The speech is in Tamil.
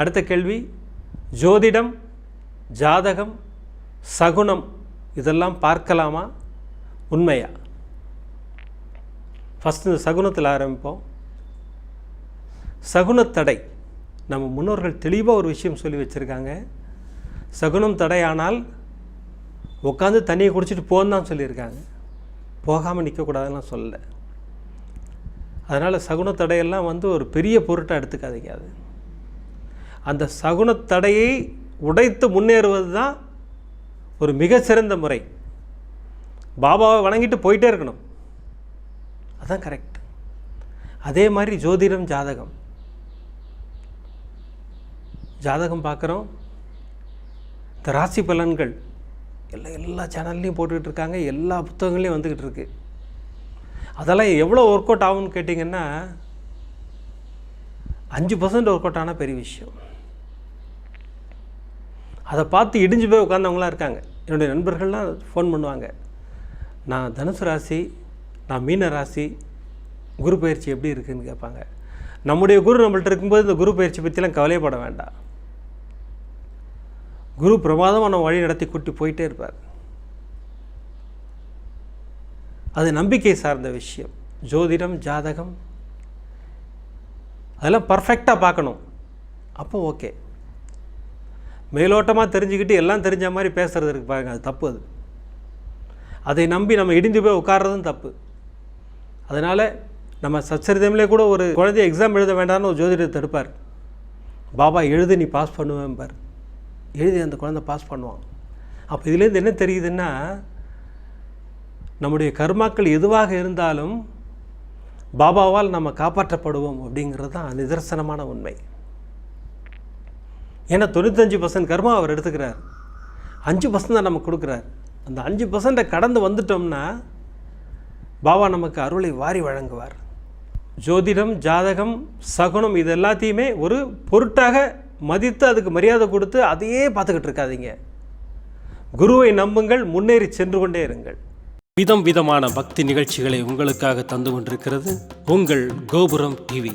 அடுத்த கேள்வி ஜோதிடம் ஜாதகம் சகுனம் இதெல்லாம் பார்க்கலாமா? உண்மையா? ஃபஸ்ட்டு இந்த சகுனத்தில் ஆரம்பிப்போம். சகுனத்தடை நம்ம முன்னோர்கள் தெளிவாக ஒரு விஷயம் சொல்லி வச்சுருக்காங்க. சகுனம் தடையானால் உட்காந்து தண்ணியை குடிச்சிட்டு போன்னு தான் சொல்லியிருக்காங்க. போகாமல் நிற்கக்கூடாதுன்னு சொல்லலை. அதனால் சகுனத்தடையெல்லாம் வந்து ஒரு பெரிய பொருட்டாக எடுத்துக்காதீங்க அது. அந்த சகுனத்தடையை உடைத்து முன்னேறுவது தான் ஒரு மிகச்சிறந்த முறை. பாபாவை வணங்கிட்டு போயிட்டே இருக்கணும். அதான் கரெக்ட் அதே மாதிரி ஜோதிடம் ஜாதகம். ஜாதகம் பார்க்குறோம். இந்த ராசி பலன்கள் எல்லா எல்லா சேனல்லையும் போட்டுக்கிட்டு இருக்காங்க. எல்லா புத்தகங்களையும் வந்துக்கிட்டு இருக்கு. அதெல்லாம் எவ்வளோ ஒர்க் அவுட் ஆகும்னு கேட்டிங்கன்னா அஞ்சு பர்சன்ட் ஒர்க் அவுட் ஆனால் பெரிய விஷயம். அதை பார்த்து இடிஞ்சு போய் உட்காந்தவங்களாம் இருக்காங்க. என்னுடைய நண்பர்கள்லாம் ஃபோன் பண்ணுவாங்க. நான் தனுசு ராசி நான் மீன ராசி குரு பயிற்சி எப்படி இருக்குன்னு கேட்பாங்க. நம்முடைய குரு நம்மள்ட்ட இருக்கும்போது இந்த குரு பயிற்சி பற்றிலாம் கவலையப்பட வேண்டாம். குரு பிரமாதமாக நம்ம வழி நடத்தி கூட்டி போயிட்டே இருப்பார். அது நம்பிக்கை சார்ந்த விஷயம். ஜோதிடம் ஜாதகம் அதெல்லாம் பர்ஃபெக்டாக பார்க்கணும். அப்போ ஓகே மேலோட்டமாக தெரிஞ்சுக்கிட்டு எல்லாம் தெரிஞ்ச மாதிரி பேசுகிறது இருக்கு பாருங்க அது தப்பு அது. அதை நம்பி நம்ம இடிந்து போய் உட்கார்றதும் தப்பு. அதனால் நம்ம சச்சரிதம்லே கூட ஒரு குழந்தைய எக்ஸாம் எழுத வேண்டாம்னு ஒரு ஜோதிடத்தை தடுப்பார். பாபா எழுது நீ பாஸ் பண்ணுவேன் பார். எழுதி அந்த குழந்தை பாஸ் பண்ணுவான். அப்போ இதுலேருந்து என்ன தெரியுதுன்னா நம்முடைய கர்மாக்கள் எதுவாக இருந்தாலும் பாபாவால் நம்ம காப்பாற்றப்படுவோம் அப்படிங்கிறது தான் நிதர்சனமான உண்மை. ஏன்னா தொண்ணூத்தஞ்சு பர்சன்ட் கர்மா அவர் எடுத்துக்கிறார். அஞ்சு பர்சன்ட் தான் நமக்கு கொடுக்குறார். அந்த அஞ்சு பர்சன்ட்டை கடந்து வந்துட்டோம்னா பாபா நமக்கு அருளை வாரி வழங்குவார். ஜோதிடம் ஜாதகம் சகுனம் இது எல்லாத்தையுமே ஒரு பொருட்டாக மதித்து அதுக்கு மரியாதை கொடுத்து அதையே பார்த்துக்கிட்டு இருக்காதீங்க. குருவை நம்புங்கள் முன்னேறி சென்று கொண்டே இருங்கள். விதம் விதமான பக்தி நிகழ்ச்சிகளை உங்களுக்காக தந்து கொண்டிருக்கிறது உங்கள் கோபுரம் டிவி.